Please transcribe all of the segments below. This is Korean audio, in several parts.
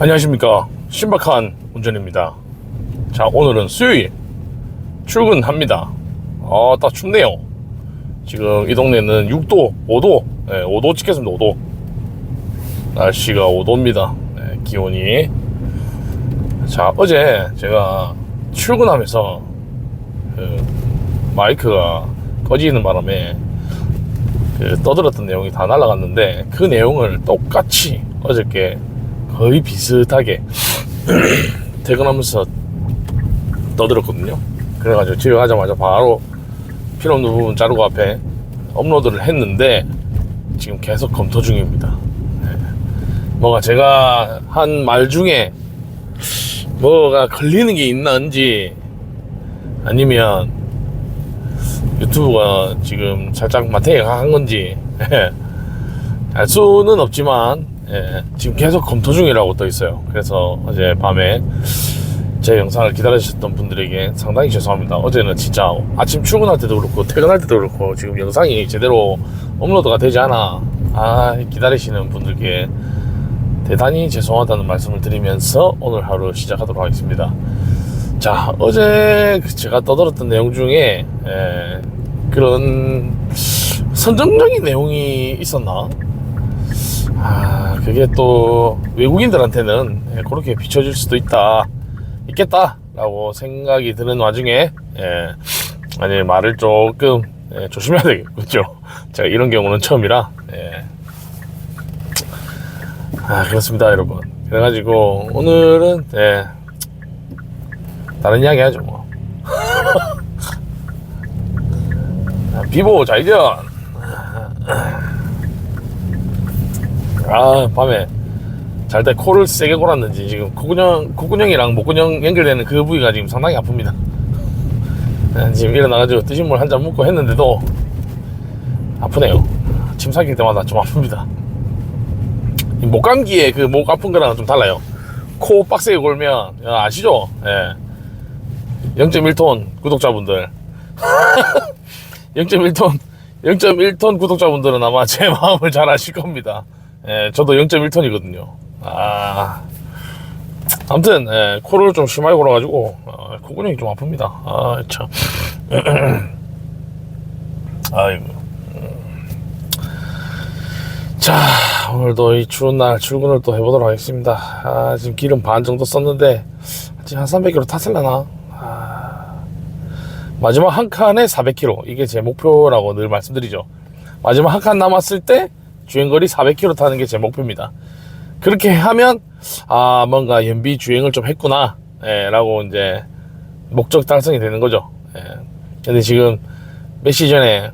안녕하십니까. 신박한 운전입니다. 자 오늘은 수요일. 출근합니다. 아딱 춥네요. 지금 이 동네는 6도 5도 네, 5도 찍겠습니다 5도. 날씨가 5도입니다. 네, 기온이. 자 어제 제가 출근하면서 그 마이크가 꺼지는 바람에 그 떠들었던 내용이 다 날라갔는데 그 내용을 똑같이 어저께 거의 비슷하게 퇴근하면서 떠들었거든요. 그래가지고 집에 가자마자 바로 필요 없는 부분 자르고 앞에 업로드를 했는데 지금 계속 검토 중입니다. 네. 뭐가 제가 한 말 중에 뭐가 걸리는 게 있는지 아니면 유튜브가 지금 살짝 마탱이가 한 건지 알 수는 없지만 예, 지금 계속 검토 중이라고 떠 있어요. 그래서 어제 밤에 제 영상을 기다리셨던 분들에게 상당히 죄송합니다. 어제는 진짜 아침 출근할 때도 그렇고 퇴근할 때도 그렇고 지금 영상이 제대로 업로드가 되지 않아 아 기다리시는 분들께 대단히 죄송하다는 말씀을 드리면서 오늘 하루 시작하도록 하겠습니다. 자 어제 제가 떠들었던 내용 중에 예, 그런 선정적인 내용이 있었나? 아, 그게 또 외국인들한테는 예, 그렇게 비춰질 수도 있다, 있겠다라고 생각이 드는 와중에, 예, 아니, 말을 조금 예, 조심해야 되겠군요. 제가 이런 경우는 처음이라, 예. 아, 그렇습니다, 여러분. 그래가지고, 오늘은, 예, 다른 이야기 하죠, 뭐. 아, 비보 좌회전. 아 밤에 잘 때 코를 세게 골았는지 지금 콧구녕 콧구녕이랑 목구녕 연결되는 그 부위가 지금 상당히 아픕니다. 아, 지금 일어나가지고 뜨신 물 한 잔 먹고 했는데도 아프네요. 침 삼킬 때마다 좀 아픕니다. 이 목감기에 그 목 아픈 거랑은 좀 달라요. 코 빡세게 골면 야, 아시죠? 예. 0.1톤 구독자분들 0.1톤 0.1톤 구독자분들은 아마 제 마음을 잘 아실 겁니다. 예, 저도 0.1톤이거든요. 아, 아무튼 예, 코를 좀 심하게 골아가지고 어, 코근육이 좀 아픕니다. 아 참. 아이고. 음. 자 오늘도 이 추운 날 출근을 또 해보도록 하겠습니다. 아, 지금 기름 반 정도 썼는데 지금 한 300km 탔을려나? 아, 마지막 한 칸에 400km 이게 제 목표라고 늘 말씀드리죠. 마지막 한 칸 남았을 때 주행거리 400km 타는 게 제 목표입니다. 그렇게 하면 아 뭔가 연비 주행을 좀 했구나 예, 라고 이제 목적 달성이 되는 거죠. 예. 근데 지금 몇 시 전에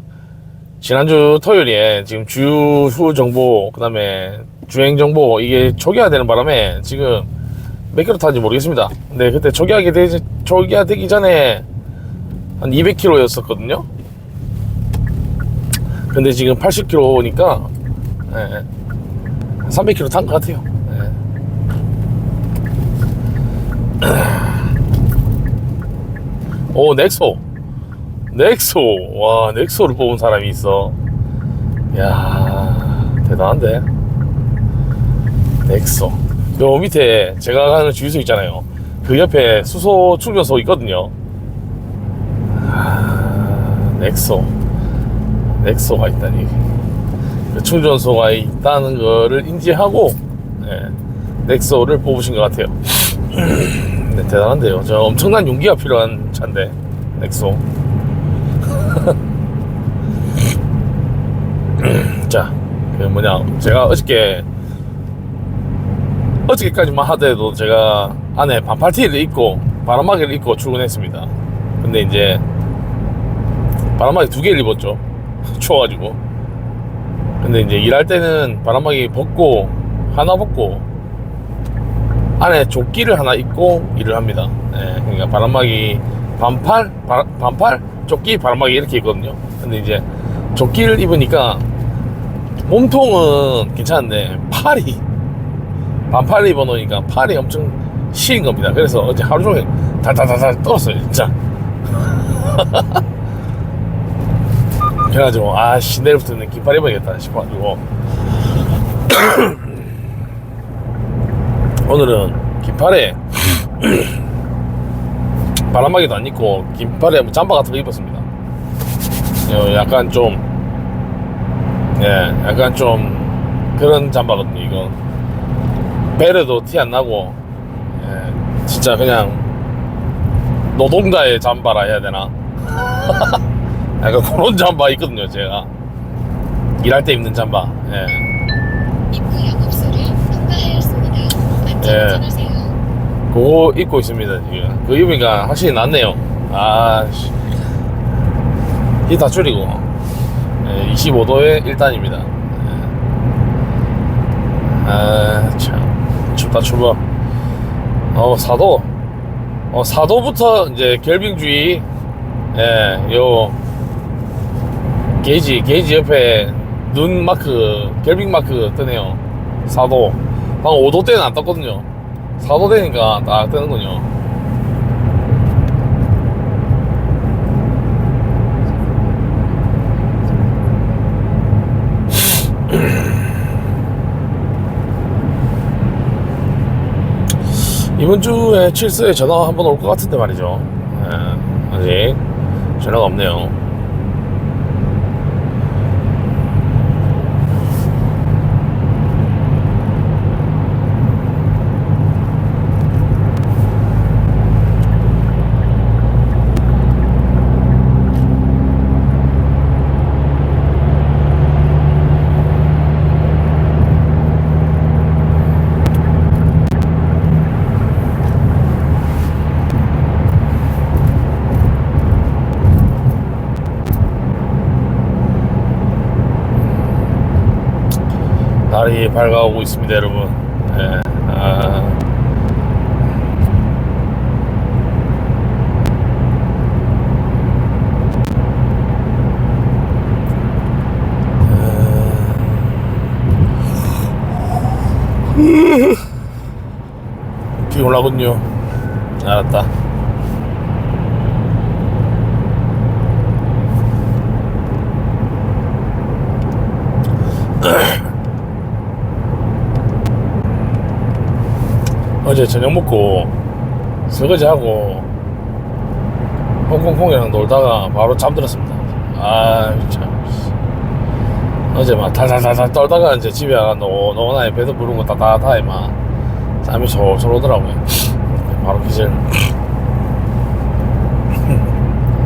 지난주 토요일에 지금 주후 정보 그다음에 주행 정보 이게 초기화 되는 바람에 지금 몇 킬로 타는지 모르겠습니다. 근데 그때 초기화가 되기 초기화 되기 전에 한 200km였었거든요. 근데 지금 80km니까 예, 300km 탄 것 같아요. 예. 오 넥소. 넥소. 와 넥소를 뽑은 사람이 있어. 야 대단한데? 넥소. 요 밑에 제가 가는 주유소 있잖아요. 그 옆에 수소 충전소 있거든요. 아, 넥소. 넥소가 있다니. 그 충전소가 있다는 거를 인지하고 예, 넥소를 뽑으신 것 같아요 네, 대단한데요 저 엄청난 용기가 필요한 차인데 넥소 자, 그 뭐냐, 제가 어저께, 어저께까지만 하더라도 제가 안에 반팔티를 입고 바람막이를 입고 출근했습니다. 근데 이제 바람막이 두 개를 입었죠. 추워가지고. 근데 이제 일할 때는 바람막이 벗고, 하나 벗고, 안에 조끼를 하나 입고 일을 합니다. 네, 그러니까 바람막이 반팔, 바, 반팔, 조끼, 바람막이 이렇게 있거든요. 근데 이제 조끼를 입으니까 몸통은 괜찮은데 팔이 반팔을 입어놓으니까 팔이 엄청 시린 겁니다. 그래서 어제 하루 종일 달달달달 떨었어요, 진짜. 그래가지고 아씨 내일부터는 긴팔 입어야겠다 싶어가지고 오늘은 긴팔에 바람막이도 안 입고 긴팔에 뭐 잠바 같은 거 입었습니다. 어, 약간 좀, 예, 약간 좀 그런 잠바거든요. 이거 베레도 티 안 나고, 예, 진짜 그냥 노동자의 잠바라 해야 되나? 약간 그런 잠바 있거든요. 제가. 일할 때 입는 잠바. 예. 입구 영업소를 통과하였습니다. 예. 그거 입고 있습니다 지금. 그 입으니까 확실히 낫네요. 아씨. 이다 줄이고. 25도에 1단입니다. 아참. 춥다 추워 어 4도? 어 4도부터 이제 결빙주의. 예 요 게이지 게이지 옆에 눈 마크 결빙 마크 뜨네요 4도 방금 5도 때는 안 떴거든요 4도 되니까 딱 뜨는군요. 이번 주에 칠스에 전화 한번 올 것 같은데 말이죠. 예, 아직 전화가 없네요. 날이 밝아오고 있습니다, 여러분. 예, 아, 비 올라군요. 알았다. 어제 저녁 먹고 설거지 하고 홍콩콩이랑 놀다가 바로 잠들었습니다. 아 참. 어제 막 달달달달 떨다가 이제 집에 와가 노노나에 배도 부른 거 따뜻하게 막 잠이 솔솔 오더라고요. 바로 기절.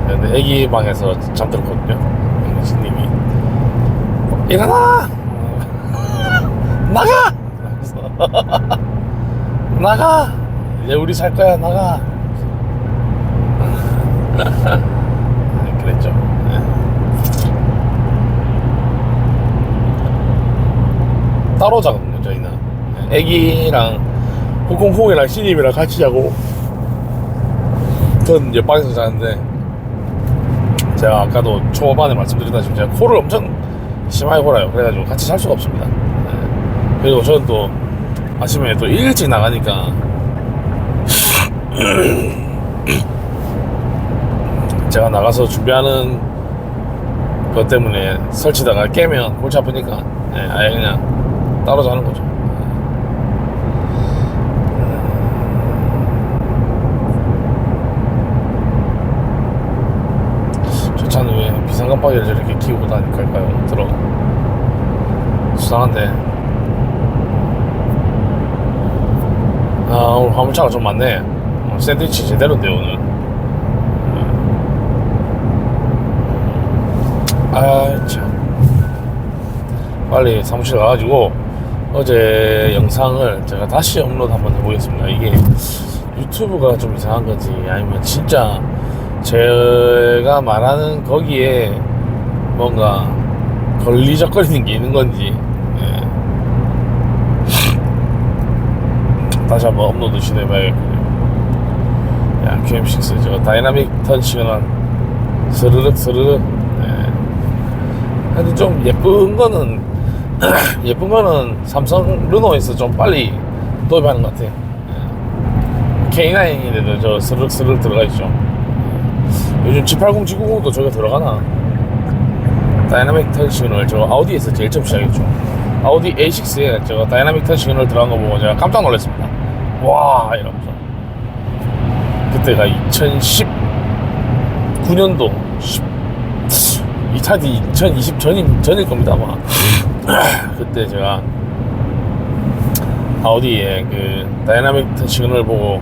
근데 애기 방에서 잠들었거든요. 신님이 일어나 나가. 나가! 이제 우리 살 거야 나가! 그랬죠. 네. 따로 자거든요 저희는. 애기랑 홍콩콩이랑 신입이랑 같이 자고. 전 이제 방에서 자는데 제가 아까도 초반에 말씀드렸다시피 제가 코를 엄청 심하게 골아요. 그래가지고 같이 살 수가 없습니다. 네. 그리고 저는 또 아침에 또 일찍 나가니까 제가 나가서 준비하는 것 때문에 설치다가 깨면 골치 아프니까 예, 아예 그냥 따로 자는 거죠. 저 차는 왜 비상 깜빡이를 저렇게 키우고 다닐까요? 들어 수상한데 아 오늘 화물차가 좀 많네. 어, 샌드위치 제대로인데 오늘. 아참. 빨리 사무실 가가지고 어제 영상을 제가 다시 업로드 한번 해보겠습니다. 이게 유튜브가 좀 이상한 건지 아니면 진짜 제가 말하는 거기에 뭔가 걸리적거리는 게 있는 건지 예. 다시 한번 업로드 시도해봐야겠군요. 야, QM6 저 다이나믹 턴치는 스르륵 스르륵. 네. 하여튼 좀 예쁜 거는 예쁜 거는 삼성 르노에서 좀 빨리 도입하는 것 같아요. 네. K9인데도 저 스르륵 스르륵 들어가 있죠. 요즘 G80, G90도 저게 들어가나? 다이나믹 턴 시그널 저 아우디에서 제일 처음 시작했죠. 아우디 A6에 저 다이나믹 턴 시그널 들어간 거 보고 제가 깜짝 놀랐습니다. 와 이러면서. 그때가 2019년도 10, 이 차지 2020 전인, 전일 겁니다 아마. 그때 제가 아우디의 그 다이나믹 터치근을 보고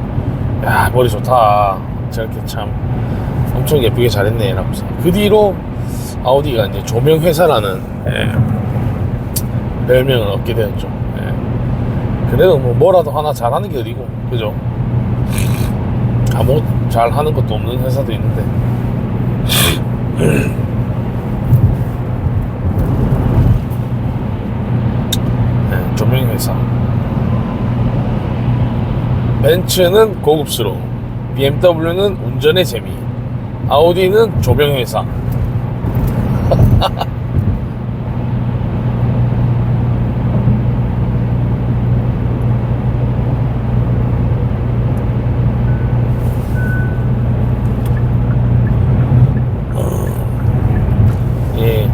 야 머리 좋다. 저렇게 참 엄청 예쁘게 잘했네 라면서. 그 뒤로 아우디가 이제 조명 회사라는 예, 별명을 얻게 되었죠. 예. 그래도 뭐 뭐라도 하나 잘하는 게 어디고 그죠? 아무 잘하는 것도 없는 회사도 있는데. 네, 조명 회사. 벤츠는 고급스러움 BMW는 운전의 재미. 아우디는 조명 회사 예,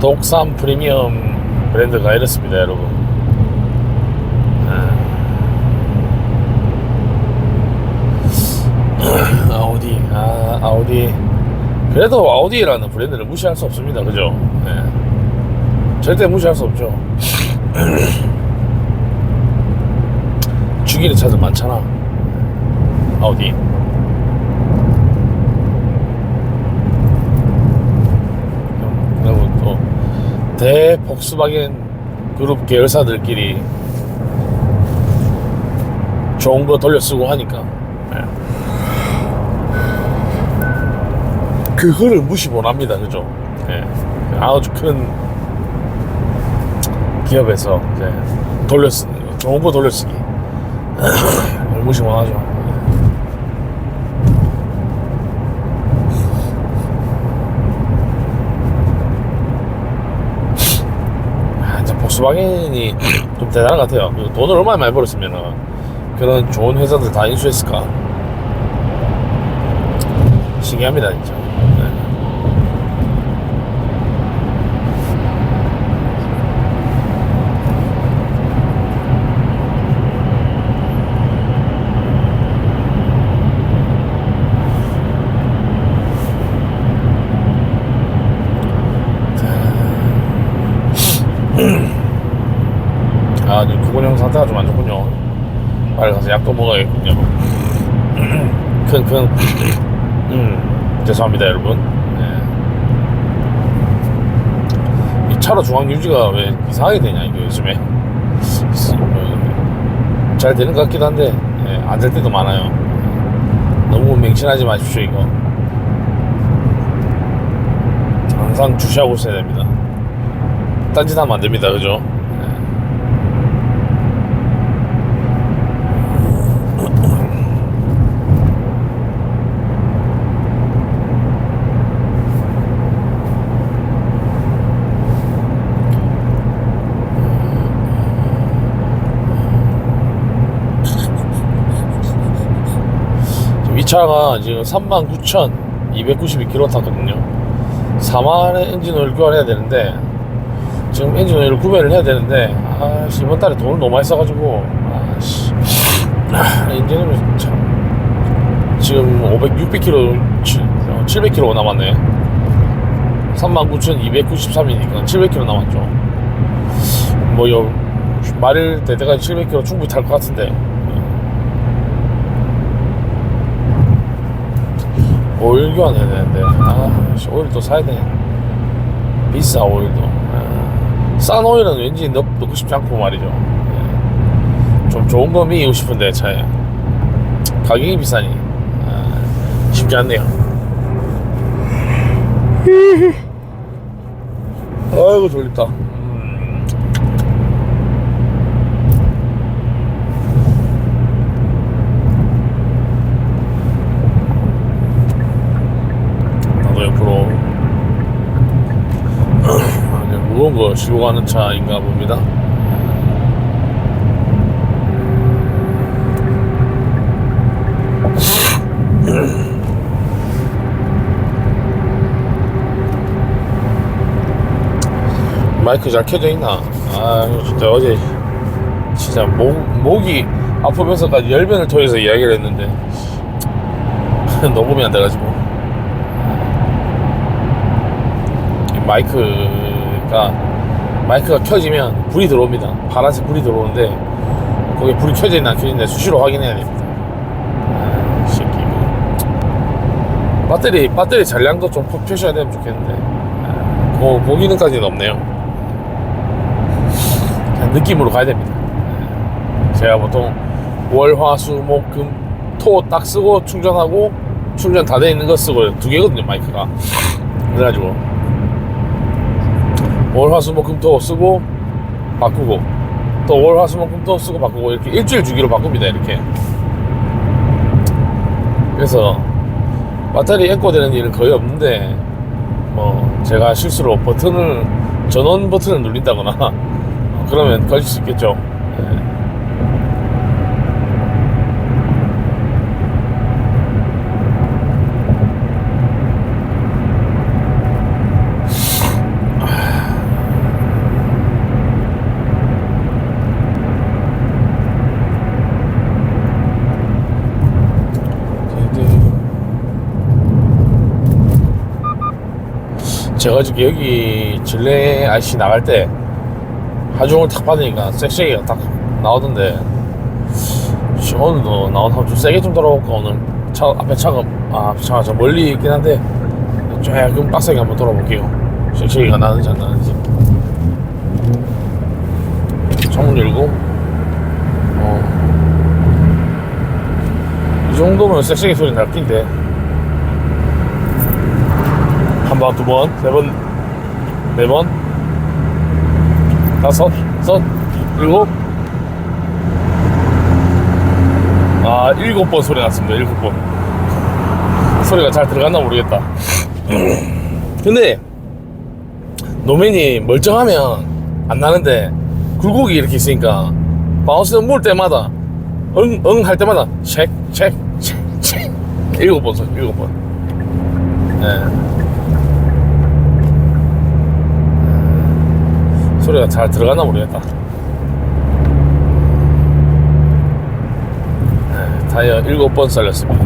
독삼 프리미엄 브랜드가 이렇습니다, 여러분. 아, 아우디, 아, 아우디. 그래도 아우디라는 브랜드를 무시할 수 없습니다, 그죠? 예. 절대 무시할 수 없죠. 죽이는 차들 많잖아. 아우디. 그리고 또 대 폭스바겐 그룹 계열사들끼리 좋은 거 돌려 쓰고 하니까. 예. 그거를 무시 못합니다. 그죠? 예. 아주 큰 기업에서 이제 돌려 쓰는 거, 좋은 거 돌려 쓰기. 무시 못하죠 아, 이제 복스바겐이 좀 대단한 것 같아요. 그 돈을 얼마나 많이 벌었으면 그런 좋은 회사들 다 인수했을까? 신기합니다, 진짜. 네. 아, 지금 구근형 상태가 좀 안 좋군요. 빨리 가서 약도 먹어야겠군요. 큰, 큰, 음, 죄송합니다, 여러분. 네. 이 차로 중앙 유지가 왜 이상하게 되냐, 이거 요즘에. 어, 잘 되는 것 같기도 한데, 안될 때도 많아요. 너무 맹신하지 마십시오, 이거. 항상 주시하고 있어야 됩니다. 딴짓하면 안 됩니다, 그죠? 지금 이 차가 지금 39,292km 탔거든요. 4만의 엔진 오일 교환해야 되는데 지금 엔진 오일을 구매를 해야 되는데 아씨 이번 달에 돈을 너무 많이 써가지고 아씨 아, 엔진오일 참 지금 500, 600km, 700km 남았네. 39,293이니까 700km 남았죠. 뭐, 여, 말일 될 때까지 700km 충분히 탈 것 같은데. 오일 교환해야 되는데 아 씨, 오일 또 사야 돼. 비싸 오일도. 아, 싼 오일은 왠지 넣, 넣고 싶지 않고 말이죠. 예. 좀 좋은 거 미고 싶은데 차에. 가격이 비싸니. 아, 쉽지 않네요. 아이고 졸립다 음. 나도 옆으로 아, 이제 실고 가는 차인가 봅니다. 마이크 잘 켜져 있나? 아 진짜 어제 진짜 목 목이 아프면서까지 열변을 토해서 이야기를 했는데 녹음이 안 돼가지고 이 마이크가 마이크가 켜지면 불이 들어옵니다. 파란색 불이 들어오는데 거기 불이 켜져 있나 안 켜져 있나 수시로 확인해야 됩니다. 아, 새끼. 뭐. 배터리 배터리 잔량도 좀푹 펴셔야 되면 좋겠는데. 아, 그, 그 기능까지는 없네요. 그냥 느낌으로 가야 됩니다. 제가 보통 월, 화, 수, 목, 금, 토 딱 쓰고 충전하고 충전 다 돼 있는 거 쓰고 두 개거든요 마이크가. 그래가지고 월, 화, 수, 목, 금, 토 쓰고 바꾸고 또 월, 화, 수, 목, 금, 토 쓰고 바꾸고 이렇게 일주일 주기로 바꿉니다 이렇게 그래서 배터리 에코되는 일은 거의 없는데 뭐 제가 실수로 버튼을 전원 버튼을 눌린다거나 그러면 걸릴 수 있겠죠 예. 제가 지금 여기 진례 IC 나갈 때 하중을 탁 받으니까 섹시하게가 딱 나오던데 씨, 오늘도 나오면 좀 세게 좀 돌아볼까? 오늘 차 앞에 차가 아 차가 좀 멀리 있긴 한데 조금 빡세게 한번 돌아볼게요. 섹시하게가 나는지 안 나는지. 창문 열고. 어. 이 정도면 섹시하게 소리 날 낀데 한 번, 두 번, 세 번, 네 번, 다섯, 여섯, 일곱. 아, 일곱 번 소리 났습니다. 일곱 번. 소리가 잘 들어갔나 모르겠다. 근데, 노맨이 멀쩡하면 안 나는데, 굴곡이 이렇게 있으니까, 바운스는 물 때마다, 응, 응 할 때마다, 책, 책, 책, 책. 일곱 번 소리, 일곱 번. 예. 소리가 잘 들어가나 모르겠다. 네, 타이어 7번 쌀렸습니다.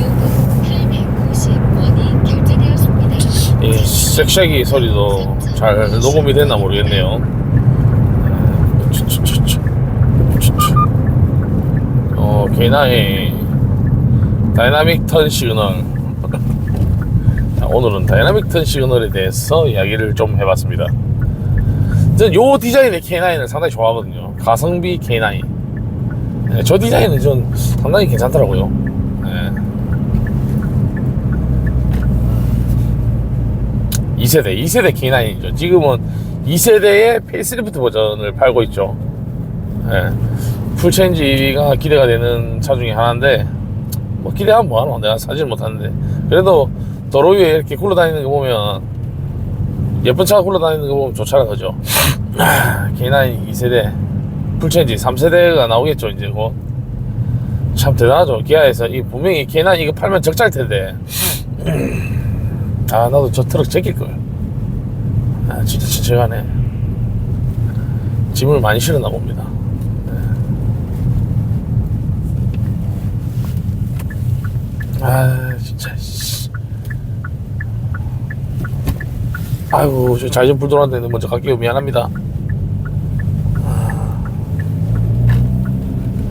요금 850원이 결제되었습니다. 이 섹시하기 소리도 잘 녹음이 됐나 모르겠네요. 추추. 어, 개나의 다이나믹 턴 시그널. 자, 오늘은 다이나믹 턴 시그널에 대해서 이야기를 좀 해봤습니다. 저는 요 디자인의 K9을 상당히 좋아하거든요. 가성비 K9. 네, 저 디자인은 전 상당히 괜찮더라고요. 네. 2세대, 2세대 K9이죠. 지금은 2세대의 페이스리프트 버전을 팔고 있죠. 예. 풀체인지 가 기대가 되는 차 중에 하나인데, 뭐 기대하면 뭐하노? 내가 사지는 못하는데. 그래도 도로 위에 이렇게 굴러다니는 거 보면, 예쁜 차가 굴러다니는 거 보면 좋잖아, 그죠? K9 2세대, 풀체인지 3세대가 나오겠죠, 이제 곧. 참 대단하죠. 기아에서 이 분명히 K9 이거 팔면 적자일 텐데. 아 나도 저 트럭 제낄 걸. 아 진짜 지쳐가네. 짐을 많이 실었나 봅니다. 아 진짜. 씨. 아이고 저 좌회전 불 들어왔는데 먼저 갈게요 미안합니다.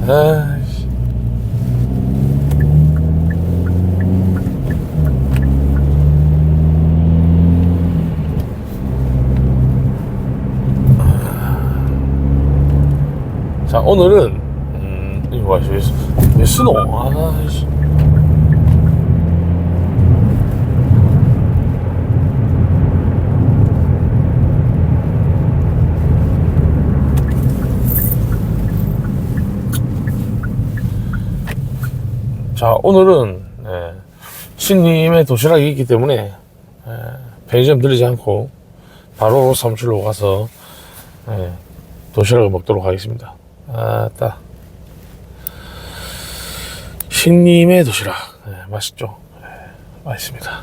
아, 씨. 자 오늘은 음 이거 봐 스노 아씨 자 오늘은 예, 신님의 도시락이 있기 때문에 예, 편의점 들리지 않고 바로 사무실로 가서 예, 도시락을 먹도록 하겠습니다. 아따. 신님의 도시락. 네, 맛있죠? 네, 맛있습니다.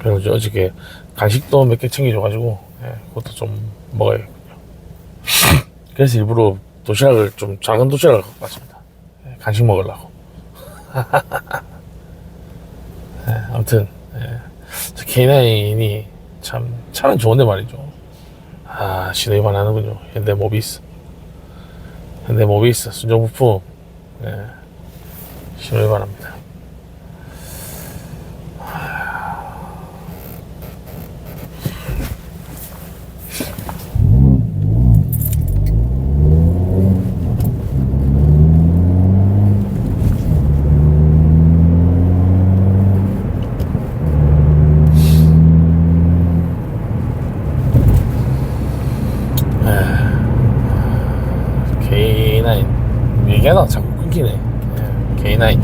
그리고 어저께 간식도 몇 개 챙겨줘가지고 예, 그것도 좀 먹어야겠군요. 그래서 일부러 도시락을 좀 작은 도시락을 갖고 왔습니다. 예, 간식 먹으려고. 예, 아무튼 예, 저 K9이 참 차는 좋은데 말이죠. 아 신호위반 하는군요. 현대 모비스. 현대 모비스 순정 부품 예, 신호위반합니다. K9 얘기하다 자꾸 끊기네. 예, K9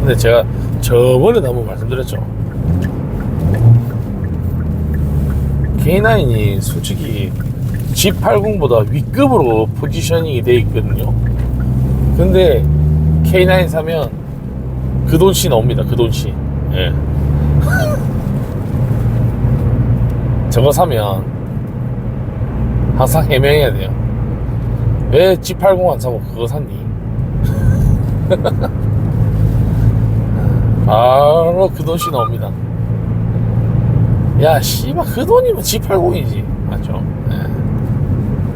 근데 제가 저번에도 한번 말씀드렸죠. K9이 솔직히 G80보다 위급으로 포지셔닝이 돼 있거든요. 근데 K9 사면 그 돈씩 나옵니다 그 돈씩. 예. 저거 사면 항상 해명해야 돼요. 왜 G80 안 사고 그거 샀니? 바로 그 돈씩 나옵니다. 야, 씨발, 그 돈이면 G80이지. 맞죠? 예.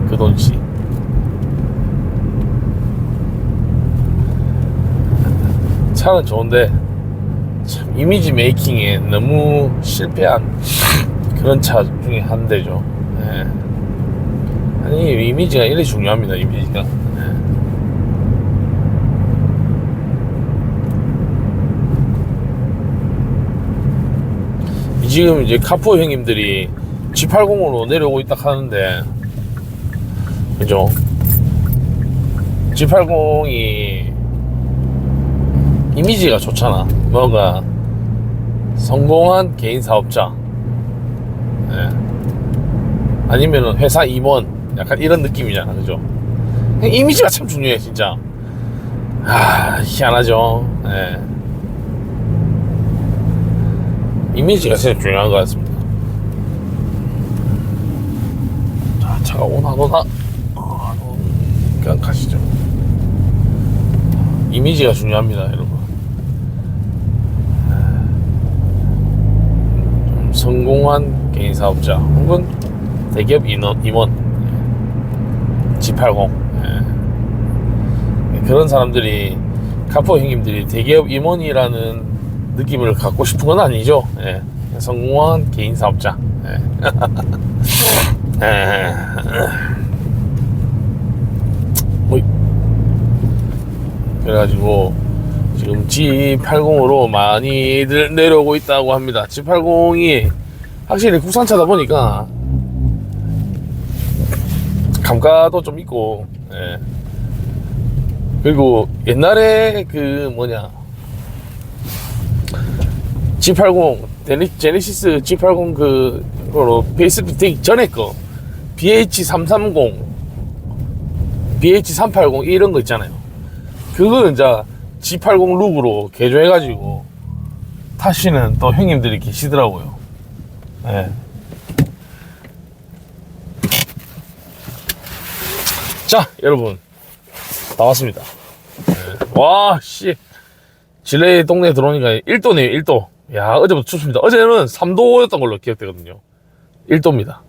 그 돈씩. 차는 좋은데, 참, 이미지 메이킹에 너무 실패한 그런 차 중에 한 대죠. 예. 아니 이미지가 이래 중요합니다. 이미지가. 예. 지금 이제 카푸어 형님들이 G80으로 내려오고 있다 하는데, 그죠? G80이 이미지가 좋잖아. 뭔가 성공한 개인 사업자. 예. 아니면은 회사 임원 약간 이런 느낌이잖아 그죠? 이미지가 참 중요해 진짜. 아 희한하죠? 예. 이미지가 진짜 중요한 것 같습니다. 자 차가 오나 안 오나 어, 그냥 가시죠. 이미지가 중요합니다 여러분. 좀 성공한 개인 사업자 혹은 대기업 인원, 임원. 예. G80 예. 그런 사람들이 카포 형님들이 대기업 임원이라는 느낌을 갖고 싶은 건 아니죠 예. 성공한 개인 사업자 예. 예. 그래가지고 지금 G80으로 많이들 내려오고 있다고 합니다. G80이 확실히 국산차다 보니까 감가도 좀 있고, 예. 그리고 옛날에 그 뭐냐 G80 데니, 제네시스 G80 그 거로 페이스리프트 되기 전에 거 BH330 BH380 이런 거 있잖아요. 그거는 이제 G80 룩으로 개조해가지고 타시는 또 형님들이 계시더라고요. 예. 자, 여러분. 나왔습니다. 예. 와, 씨. 질레 동네 들어오니까 1도네요, 1도. 야, 어제부터 춥습니다. 어제는 3도였던 걸로 기억되거든요. 1도입니다.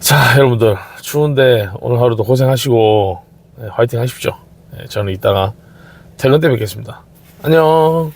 자, 여러분들. 추운데 오늘 하루도 고생하시고, 예, 화이팅 하십시오. 예, 저는 이따가 퇴근 때 뵙겠습니다. 안녕.